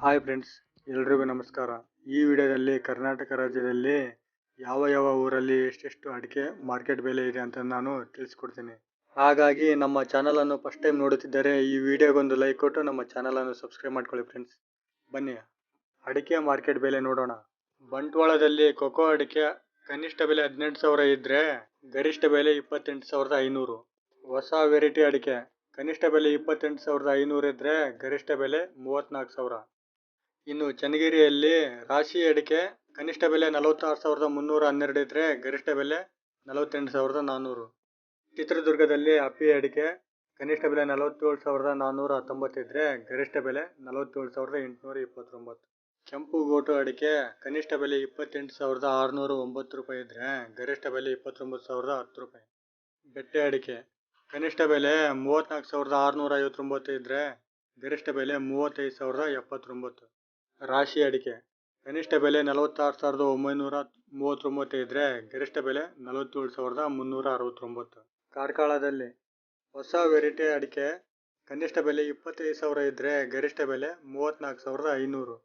Hi friends ಎಲ್ರಿಗೂ ನಮಸ್ಕಾರ. ಈ ವಿಡಿಯೋದಲ್ಲಿ ಕರ್ನಾಟಕ ರಾಜ್ಯದಲ್ಲಿ ಯಾವ ಯಾವ ಊರಲ್ಲಿ ಎಷ್ಟೆಷ್ಟು ಅಡಿಕೆ ಮಾರ್ಕೆಟ್ ಬೆಲೆ ಇದೆ ಅಂತ ನಾನು ತಿಳಿಸ್ಕೊಡ್ತೀನಿ. ಹಾಗಾಗಿ ನಮ್ಮ ಚಾನಲನ್ನು ಫಸ್ಟ್ ಟೈಮ್ ನೋಡುತ್ತಿದ್ದರೆ ಈ ವಿಡಿಯೋಗೊಂದು ಲೈಕ್ ಕೊಟ್ಟು ನಮ್ಮ ಚಾನಲನ್ನು ಸಬ್ಸ್ಕ್ರೈಬ್ ಮಾಡ್ಕೊಳ್ಳಿ ಫ್ರೆಂಡ್ಸ್ ಬನ್ನಿ, ಅಡಿಕೆ ಮಾರ್ಕೆಟ್ ಬೆಲೆ ನೋಡೋಣ. ಬಂಟ್ವಾಳದಲ್ಲಿ ಕೊಕೋ ಅಡಿಕೆ ಕನಿಷ್ಠ ಬೆಲೆ ಹದಿನೆಂಟು ಸಾವಿರ ಇದ್ದರೆ ಗರಿಷ್ಠ ಬೆಲೆ ಇಪ್ಪತ್ತೆಂಟು ಸಾವಿರದ ಐನೂರು. ಹೊಸ ವೆರೈಟಿ ಅಡಿಕೆ ಕನಿಷ್ಠ ಬೆಲೆ ಇಪ್ಪತ್ತೆಂಟು ಸಾವಿರದ ಐನೂರು ಇದ್ದರೆ ಗರಿಷ್ಠ ಬೆಲೆ ಮೂವತ್ತ್ನಾಲ್ಕು ಸಾವಿರ. ಇನ್ನು ಚನ್ನಗಿರಿಯಲ್ಲಿ ರಾಶಿ ಅಡಿಕೆ ಕನಿಷ್ಠ ಬೆಲೆ ನಲವತ್ತಾರು ಸಾವಿರದ ಮುನ್ನೂರ ಹನ್ನೆರಡು ಇದ್ದರೆ ಗರಿಷ್ಠ ಬೆಲೆ ನಲವತ್ತೆಂಟು ಸಾವಿರದ ನಾನ್ನೂರು ಚಿತ್ರದುರ್ಗದಲ್ಲಿ ಅಪ್ಪಿ ಅಡಿಕೆ ಕನಿಷ್ಠ ಬೆಲೆ ನಲವತ್ತೇಳು ಸಾವಿರದ ನಾನ್ನೂರ ಹತ್ತೊಂಬತ್ತು ಇದ್ದರೆ ಗರಿಷ್ಠ ಬೆಲೆ ನಲವತ್ತೇಳು ಸಾವಿರದ ಎಂಟುನೂರ ಇಪ್ಪತ್ತೊಂಬತ್ತು. ಕೆಂಪು ಗೋಟು ಅಡಿಕೆ ಕನಿಷ್ಠ ಬೆಲೆ ಇಪ್ಪತ್ತೆಂಟು ಸಾವಿರದ ಆರುನೂರ ಒಂಬತ್ತು ರೂಪಾಯಿ ಇದ್ದರೆ ಗರಿಷ್ಠ ಬೆಲೆ ಇಪ್ಪತ್ತೊಂಬತ್ತು ಸಾವಿರದ ಹತ್ತು ರೂಪಾಯಿ. ಬೆಟ್ಟೆ ಅಡಿಕೆ ಕನಿಷ್ಠ ಬೆಲೆ ಮೂವತ್ತ್ನಾಲ್ಕು ಸಾವಿರದ ಆರುನೂರ ಐವತ್ತೊಂಬತ್ತು ಇದ್ದರೆ ಗರಿಷ್ಠ ಬೆಲೆ ಮೂವತ್ತೈದು ಸಾವಿರದ ಎಪ್ಪತ್ತೊಂಬತ್ತು. ರಾಶಿ ಅಡಿಕೆ. ಕನಿಷ್ಠ ಬೆಲೆ ನಲವತ್ತಾರು ಸಾವಿರದ ಒಂಬೈನೂರ ಮೂವತ್ತೊಂಬತ್ತು ಇದ್ದರೆ ಗರಿಷ್ಠ ಬೆಲೆ ನಲವತ್ತೇಳು ಸಾವಿರದ ಮುನ್ನೂರ ಅರವತ್ತೊಂಬತ್ತು. ಕಾರ್ಕಳದಲ್ಲಿ ಹೊಸ ವೆರೈಟಿ ಅಡಿಕೆ ಕನಿಷ್ಠ ಬೆಲೆ ಇಪ್ಪತ್ತೈದು ಸಾವಿರ ಇದ್ದರೆ ಗರಿಷ್ಠ ಬೆಲೆ ಮೂವತ್ತ್ನಾಲ್ಕು ಸಾವಿರದ ಐನೂರು.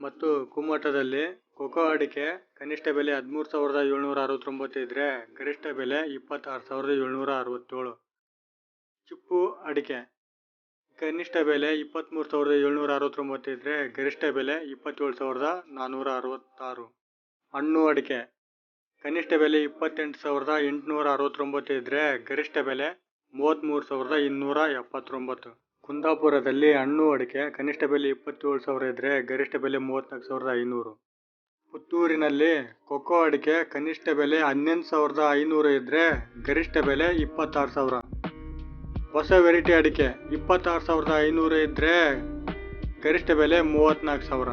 ಮತ್ತು ಕುಮ್ಮಟದಲ್ಲಿ ಕೊಕೋ ಅಡಿಕೆ ಕನಿಷ್ಠ ಬೆಲೆ ಹದಿಮೂರು ಸಾವಿರದ ಏಳ್ನೂರ ಅರವತ್ತೊಂಬತ್ತು ಇದ್ದರೆ ಗರಿಷ್ಠ ಬೆಲೆ ಇಪ್ಪತ್ತಾರು ಸಾವಿರದ ಏಳ್ನೂರ ಅರವತ್ತೇಳು. ಚಿಪ್ಪು ಅಡಿಕೆ ಕನಿಷ್ಠ ಬೆಲೆ ಇಪ್ಪತ್ತ್ಮೂರು ಸಾವಿರದ ಏಳ್ನೂರ ಅರವತ್ತೊಂಬತ್ತು ಇದ್ದರೆ ಗರಿಷ್ಠ ಬೆಲೆ ಇಪ್ಪತ್ತೇಳು ಸಾವಿರದ ನಾನ್ನೂರ ಅರವತ್ತಾರು. ಹಣ್ಣು ಅಡಿಕೆ. ಕನಿಷ್ಠ ಬೆಲೆ ಇಪ್ಪತ್ತೆಂಟು ಸಾವಿರದ ಎಂಟುನೂರ ಅರವತ್ತೊಂಬತ್ತು ಇದ್ದರೆ ಗರಿಷ್ಠ ಬೆಲೆ ಮೂವತ್ತ್ಮೂರು ಸಾವಿರದ ಇನ್ನೂರ ಎಪ್ಪತ್ತೊಂಬತ್ತು. ಕುಂದಾಪುರದಲ್ಲಿ ಹಣ್ಣು ಅಡಿಕೆ ಕನಿಷ್ಠ ಬೆಲೆ ಇಪ್ಪತ್ತೇಳು ಸಾವಿರ ಇದ್ದರೆ ಗರಿಷ್ಠ ಬೆಲೆ ಮೂವತ್ತ್ನಾಲ್ಕು ಸಾವಿರದ ಐನೂರು. ಪುತ್ತೂರಿನಲ್ಲಿ ಕೊಕ್ಕೋ ಅಡಿಕೆ ಕನಿಷ್ಠ ಬೆಲೆ ಹನ್ನೊಂದು ಸಾವಿರದ ಐನೂರು ಇದ್ದರೆ ಗರಿಷ್ಠ ಬೆಲೆ ಇಪ್ಪತ್ತಾರು ಸಾವಿರ. ಹೊಸ ವೆರೈಟಿ ಅಡಿಕೆ ಇಪ್ಪತ್ತಾರು ಸಾವಿರದ ಐನೂರು ಇದ್ದರೆ ಗರಿಷ್ಠ ಬೆಲೆ ಮೂವತ್ತ್ನಾಲ್ಕು ಸಾವಿರ.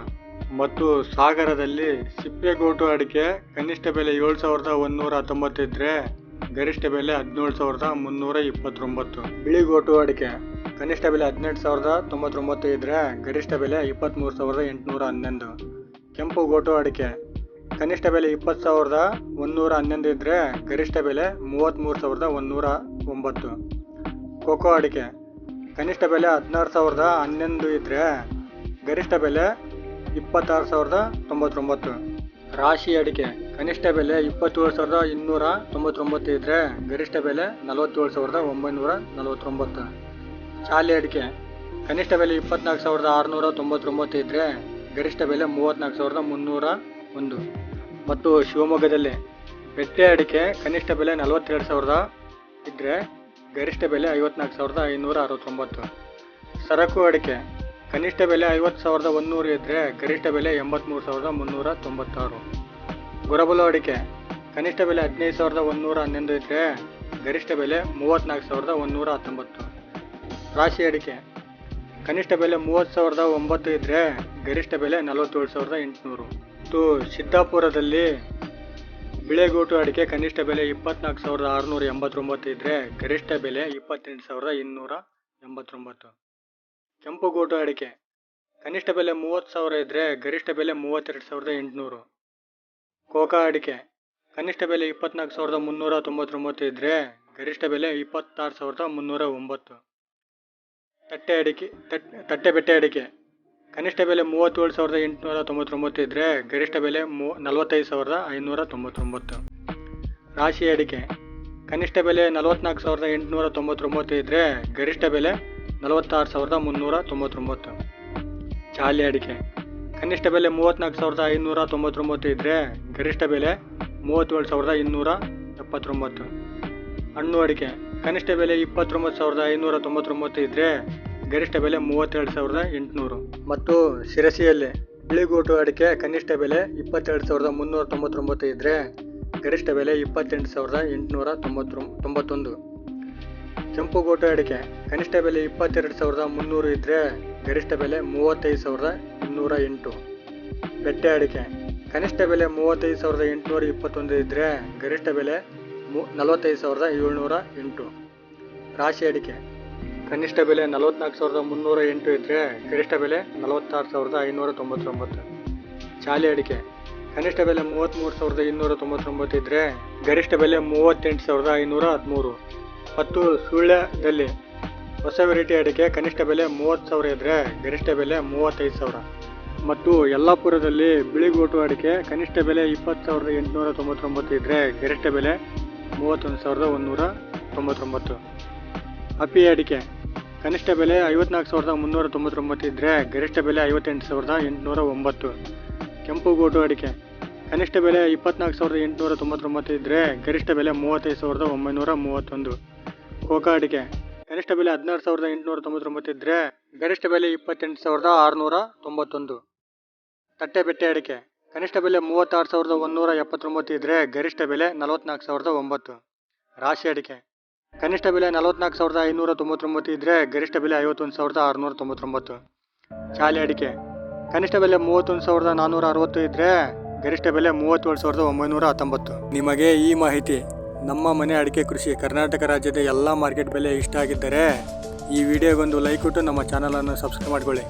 ಮತ್ತು ಸಾಗರದಲ್ಲಿ ಸಿಪ್ಪೆಗೋಟು ಅಡಿಕೆ ಕನಿಷ್ಠ ಬೆಲೆ ಏಳು ಸಾವಿರದ ಒಂದುನೂರ ಹತ್ತೊಂಬತ್ತು ಇದ್ದರೆ ಗರಿಷ್ಠ ಬೆಲೆ ಹದಿನೇಳು ಸಾವಿರದ ಮುನ್ನೂರ ಇಪ್ಪತ್ತೊಂಬತ್ತು. ಬಿಳಿಗೋಟು ಅಡಿಕೆ ಕನಿಷ್ಠ ಬೆಲೆ ಹದಿನೆಂಟು ಸಾವಿರದ ತೊಂಬತ್ತೊಂಬತ್ತು ಇದ್ದರೆ ಗರಿಷ್ಠ ಬೆಲೆ ಇಪ್ಪತ್ತ್ಮೂರು ಸಾವಿರದ ಎಂಟುನೂರ ಹನ್ನೊಂದು. ಕೆಂಪು ಗೋಟು ಅಡಿಕೆ ಕನಿಷ್ಠ ಬೆಲೆ ಇಪ್ಪತ್ತು ಸಾವಿರದ ಒಂದುನೂರ ಹನ್ನೊಂದು ಇದ್ದರೆ ಗರಿಷ್ಠ ಬೆಲೆ ಮೂವತ್ತ್ಮೂರು ಸಾವಿರದ ಒಂದುನೂರ ಒಂಬತ್ತು. ಕೋಕೋ ಅಡಿಕೆ ಕನಿಷ್ಠ ಬೆಲೆ ಹದಿನಾರು ಸಾವಿರದ ಹನ್ನೊಂದು ಇದ್ದರೆ ಗರಿಷ್ಠ ಬೆಲೆ ಇಪ್ಪತ್ತಾರು ಸಾವಿರದ ತೊಂಬತ್ತೊಂಬತ್ತು. ರಾಶಿ ಅಡಿಕೆ ಕನಿಷ್ಠ ಬೆಲೆ ಇಪ್ಪತ್ತೇಳು ಸಾವಿರದ ಇನ್ನೂರ ತೊಂಬತ್ತೊಂಬತ್ತು ಇದ್ದರೆ ಗರಿಷ್ಠ ಬೆಲೆ ನಲವತ್ತೇಳು ಸಾವಿರದ ಒಂಬೈನೂರ ನಲವತ್ತೊಂಬತ್ತು. ಶಾಲೆ ಅಡಿಕೆ ಕನಿಷ್ಠ ಬೆಲೆ ಇಪ್ಪತ್ನಾಲ್ಕು ಸಾವಿರದ ಆರುನೂರ ತೊಂಬತ್ತೊಂಬತ್ತು ಇದ್ದರೆ ಗರಿಷ್ಠ ಬೆಲೆ ಮೂವತ್ತ್ನಾಲ್ಕು ಸಾವಿರದ ಮುನ್ನೂರ ಒಂದು. ಮತ್ತು ಶಿವಮೊಗ್ಗದಲ್ಲಿ. ಬೆಟ್ಟೆ ಅಡಿಕೆ ಕನಿಷ್ಠ ಬೆಲೆ ನಲವತ್ತೆರಡು ಸಾವಿರದ ಇದ್ದರೆ ಗರಿಷ್ಠ ಬೆಲೆ ಐವತ್ನಾಲ್ಕು ಸಾವಿರದ ಐನೂರ ಅರವತ್ತೊಂಬತ್ತು. ಸರಕು ಅಡಿಕೆ. ಕನಿಷ್ಠ ಬೆಲೆ ಐವತ್ತು ಸಾವಿರದ ಒಂದುನೂರು ಇದ್ದರೆ ಗರಿಷ್ಠ ಬೆಲೆ ಎಂಬತ್ತ್ಮೂರು ಸಾವಿರದ ಮುನ್ನೂರ ತೊಂಬತ್ತಾರು. ಗುರಬಲು ಅಡಿಕೆ. ಕನಿಷ್ಠ ಬೆಲೆ ಹದಿನೈದು ಸಾವಿರದ ಒಂದುನೂರ ಹನ್ನೊಂದು ಇದ್ದರೆ ಗರಿಷ್ಠ ಬೆಲೆ ಮೂವತ್ತ್ನಾಲ್ಕು ಸಾವಿರದ ಒಂದುನೂರ ಹತ್ತೊಂಬತ್ತು. ರಾಶಿ ಅಡಿಕೆ. ಕನಿಷ್ಠ ಬೆಲೆ ಮೂವತ್ತು ಸಾವಿರದ ಒಂಬತ್ತು ಇದ್ದರೆ ಗರಿಷ್ಠ ಬೆಲೆ ನಲವತ್ತೇಳು ಸಾವಿರದ ಎಂಟುನೂರು. ಮತ್ತು ಸಿದ್ದಾಪುರದಲ್ಲಿ ಬಿಳೆಗೋಟು ಅಡಿಕೆ ಕನಿಷ್ಠ ಬೆಲೆ ಇಪ್ಪತ್ನಾಲ್ಕು ಸಾವಿರದ ಆರುನೂರ ಎಂಬತ್ತೊಂಬತ್ತು ಇದ್ದರೆ ಗರಿಷ್ಠ ಬೆಲೆ ಇಪ್ಪತ್ತೆಂಟು ಸಾವಿರದ ಇನ್ನೂರ ಎಂಬತ್ತೊಂಬತ್ತು. ಕೆಂಪು ಗೋಟು ಅಡಿಕೆ ಕನಿಷ್ಠ ಬೆಲೆ ಮೂವತ್ತು ಸಾವಿರ ಇದ್ದರೆ ಗರಿಷ್ಠ ಬೆಲೆ ಮೂವತ್ತೆರಡು ಸಾವಿರದ ಎಂಟುನೂರು. ಕೋಕಾ ಅಡಿಕೆ ಕನಿಷ್ಠ ಬೆಲೆ ಇಪ್ಪತ್ನಾಲ್ಕು ಸಾವಿರದ ಮುನ್ನೂರ ತೊಂಬತ್ತೊಂಬತ್ತು ಇದ್ದರೆ ಗರಿಷ್ಠ ಬೆಲೆ ಇಪ್ಪತ್ತಾರು ಸಾವಿರದ ಮುನ್ನೂರ ಒಂಬತ್ತು. ತಟ್ಟೆ ಅಡಿಕೆ ತಟ್, ತಟ್ಟೆ ಬೆಟ್ಟೆ ಅಡಿಕೆ ಕನಿಷ್ಠ ಬೆಲೆ ಮೂವತ್ತೇಳು ಸಾವಿರದ ಎಂಟುನೂರ ತೊಂಬತ್ತೊಂಬತ್ತು ಇದ್ದರೆ ಗರಿಷ್ಠ ಬೆಲೆ ಮೂ ನಲವತ್ತೈದು ಸಾವಿರದ ಐನೂರ ತೊಂಬತ್ತೊಂಬತ್ತು. ರಾಶಿ ಅಡಿಕೆ. ಕನಿಷ್ಠ ಬೆಲೆ ನಲವತ್ನಾಲ್ಕು ಸಾವಿರದ ಎಂಟುನೂರ ತೊಂಬತ್ತೊಂಬತ್ತು ಇದ್ದರೆ ಗರಿಷ್ಠ ಬೆಲೆ ನಲವತ್ತಾರು ಸಾವಿರದ ಮುನ್ನೂರ ತೊಂಬತ್ತೊಂಬತ್ತು. ಚಾಲಿ ಅಡಿಕೆ. ಕನಿಷ್ಠ ಬೆಲೆ ಮೂವತ್ತ್ನಾಲ್ಕು ಸಾವಿರದ ಐನೂರ ತೊಂಬತ್ತೊಂಬತ್ತು ಇದ್ದರೆ ಗರಿಷ್ಠ ಬೆಲೆ ಮೂವತ್ತೇಳು ಸಾವಿರದ ಇನ್ನೂರ ಎಪ್ಪತ್ತೊಂಬತ್ತು. ಹಣ್ಣು ಅಡಿಕೆ. ಕನಿಷ್ಠ ಬೆಲೆ ಇಪ್ಪತ್ತೊಂಬತ್ತು ಸಾವಿರದ ಐನೂರ ತೊಂಬತ್ತೊಂಬತ್ತು ಇದ್ದರೆ ಗರಿಷ್ಠ ಬೆಲೆ ಮೂವತ್ತೆರಡು ಸಾವಿರದ ಎಂಟುನೂರು. ಮತ್ತು ಶಿರಸಿಯಲ್ಲಿ ಬಿಳಿಗೋಟು ಅಡಿಕೆ ಕನಿಷ್ಠ ಬೆಲೆ ಇಪ್ಪತ್ತೆರಡು ಸಾವಿರದ ಮುನ್ನೂರ ತೊಂಬತ್ತೊಂಬತ್ತು ಇದ್ದರೆ ಗರಿಷ್ಠ ಬೆಲೆ ಇಪ್ಪತ್ತೆಂಟು ಸಾವಿರದ ಎಂಟುನೂರ ತೊಂಬತ್ತೊ ತೊಂಬತ್ತೊಂದು. ಕೆಂಪು ಗೋಟು ಅಡಿಕೆ ಕನಿಷ್ಠ ಬೆಲೆ ಇಪ್ಪತ್ತೆರಡು ಸಾವಿರದ ಮುನ್ನೂರು ಇದ್ದರೆ ಗರಿಷ್ಠ ಬೆಲೆ ಮೂವತ್ತೈದು ಸಾವಿರದ ಇನ್ನೂರ ಎಂಟು. ಬೆಟ್ಟೆ ಅಡಿಕೆ ಕನಿಷ್ಠ ಬೆಲೆ ಮೂವತ್ತೈದು ಸಾವಿರದ ಎಂಟುನೂರ ಇಪ್ಪತ್ತೊಂದು ಇದ್ದರೆ ಗರಿಷ್ಠ ಬೆಲೆ ಮು, ನಲವತ್ತೈದು ಸಾವಿರದ ಏಳ್ನೂರ ಎಂಟು. ರಾಶಿ ಅಡಿಕೆ ಕನಿಷ್ಠ ಬೆಲೆ ನಲವತ್ನಾಲ್ಕು ಸಾವಿರದ ಮುನ್ನೂರ ಎಂಟು ಇದ್ದರೆ ಗರಿಷ್ಠ ಬೆಲೆ ನಲವತ್ತಾರು ಸಾವಿರದ ಐನೂರ ತೊಂಬತ್ತೊಂಬತ್ತು. ಚಾಲಿ ಅಡಿಕೆ. ಕನಿಷ್ಠ ಬೆಲೆ ಮೂವತ್ತ್ಮೂರು ಸಾವಿರದ ಇನ್ನೂರ ತೊಂಬತ್ತೊಂಬತ್ತು ಇದ್ದರೆ ಗರಿಷ್ಠ ಬೆಲೆ ಮೂವತ್ತೆಂಟು ಸಾವಿರದ ಐನೂರ ಹದಿಮೂರು. ಮತ್ತು ಸುಳ್ಯದಲ್ಲಿ ಹೊಸ ವೆರೈಟಿ ಅಡಿಕೆ ಕನಿಷ್ಠ ಬೆಲೆ ಮೂವತ್ತು ಸಾವಿರ ಇದ್ದರೆ ಗರಿಷ್ಠ ಬೆಲೆ ಮೂವತ್ತೈದು ಸಾವಿರ. ಮತ್ತು ಯಲ್ಲಾಪುರದಲ್ಲಿ ಬಿಳಿಗೋಟು ಅಡಿಕೆ ಕನಿಷ್ಠ ಬೆಲೆ ಇಪ್ಪತ್ತು ಸಾವಿರದ ಎಂಟುನೂರ ತೊಂಬತ್ತೊಂಬತ್ತು ಇದ್ದರೆ ಗರಿಷ್ಠ ಬೆಲೆ ಮೂವತ್ತೊಂದು ಸಾವಿರದ ಒಂದುನೂರ ತೊಂಬತ್ತೊಂಬತ್ತು. ಅಪಿ ಅಡಿಕೆ. ಕನಿಷ್ಠ ಬೆಲೆ ಐವತ್ನಾಲ್ಕು ಸಾವಿರದ ಮುನ್ನೂರ ತೊಂಬತ್ತೊಂಬತ್ತು ಇದ್ದರೆ ಗರಿಷ್ಠ ಬೆಲೆ ಐವತ್ತೆಂಟು ಸಾವಿರದ ಎಂಟುನೂರ ಒಂಬತ್ತು. ಕೆಂಪು ಗೋಟು ಅಡಿಕೆ. ಕನಿಷ್ಠ ಬೆಲೆ ಇಪ್ಪತ್ನಾಲ್ಕು ಸಾವಿರದ ಎಂಟುನೂರ ತೊಂಬತ್ತೊಂಬತ್ತು ಇದ್ದರೆ ಗರಿಷ್ಠ ಬೆಲೆ ಮೂವತ್ತೈದು ಸಾವಿರದ ಒಂಬೈನೂರ ಮೂವತ್ತೊಂದು. ಕೋಕಾ ಅಡಿಕೆ. ಕನಿಷ್ಠ ಬೆಲೆ ಹದಿನಾರು ಸಾವಿರದ ಎಂಟುನೂರ ತೊಂಬತ್ತೊಂಬತ್ತು ಇದ್ದರೆ ಗರಿಷ್ಠ ಬೆಲೆ ಇಪ್ಪತ್ತೆಂಟು ಸಾವಿರದ ಆರುನೂರ ತೊಂಬತ್ತೊಂದು. ತಟ್ಟೆ ಬೆಟ್ಟೆ ಅಡಿಕೆ. ಕನಿಷ್ಠ ಬೆಲೆ ಮೂವತ್ತಾರು ಸಾವಿರದ ಒಂದೂರ ಎಪ್ಪತ್ತೊಂಬತ್ತು ಇದ್ದರೆ ಗರಿಷ್ಠ ಬೆಲೆ ನಲವತ್ನಾಲ್ಕು ಸಾವಿರದ ಒಂಬತ್ತು. ರಾಶಿ ಅಡಿಕೆ. ಕನಿಷ್ಠ ಬೆಲೆ ನಲವತ್ನಾಲ್ಕು ಸಾವಿರದ ಐನೂರ ತೊಂಬತ್ತೊಂಬತ್ತು ಇದ್ದರೆ ಗರಿಷ್ಠ ಬೆಲೆ ಐವತ್ತೊಂದು ಸಾವಿರದ ಆರುನೂರ ತೊಂಬತ್ತೊಂಬತ್ತು. ಶಾಲೆ ಅಡಿಕೆ. ಕನಿಷ್ಠ ಬೆಲೆ ಮೂವತ್ತೊಂದು ಸಾವಿರದ ನಾನ್ನೂರ ಅರವತ್ತು ಇದ್ದರೆ ಗರಿಷ್ಠ ಬೆಲೆ ಮೂವತ್ತೇಳು ಸಾವಿರದ ಒಂಬೈನೂರ ಹತ್ತೊಂಬತ್ತು. ನಿಮಗೆ ಈ ಮಾಹಿತಿ ನಮ್ಮ ಮನೆ ಅಡಿಕೆ ಕೃಷಿ ಕರ್ನಾಟಕ ರಾಜ್ಯದ ಎಲ್ಲ ಮಾರ್ಕೆಟ್ ಬೆಲೆ ಇಷ್ಟ ಆಗಿದ್ದರೆ ಈ ವಿಡಿಯೋಗೊಂದು ಲೈಕ್ ಕೊಟ್ಟು ನಮ್ಮ ಚಾನಲನ್ನು ಸಬ್ಸ್ಕ್ರೈಬ್ ಮಾಡ್ಕೊಳ್ಳಿ.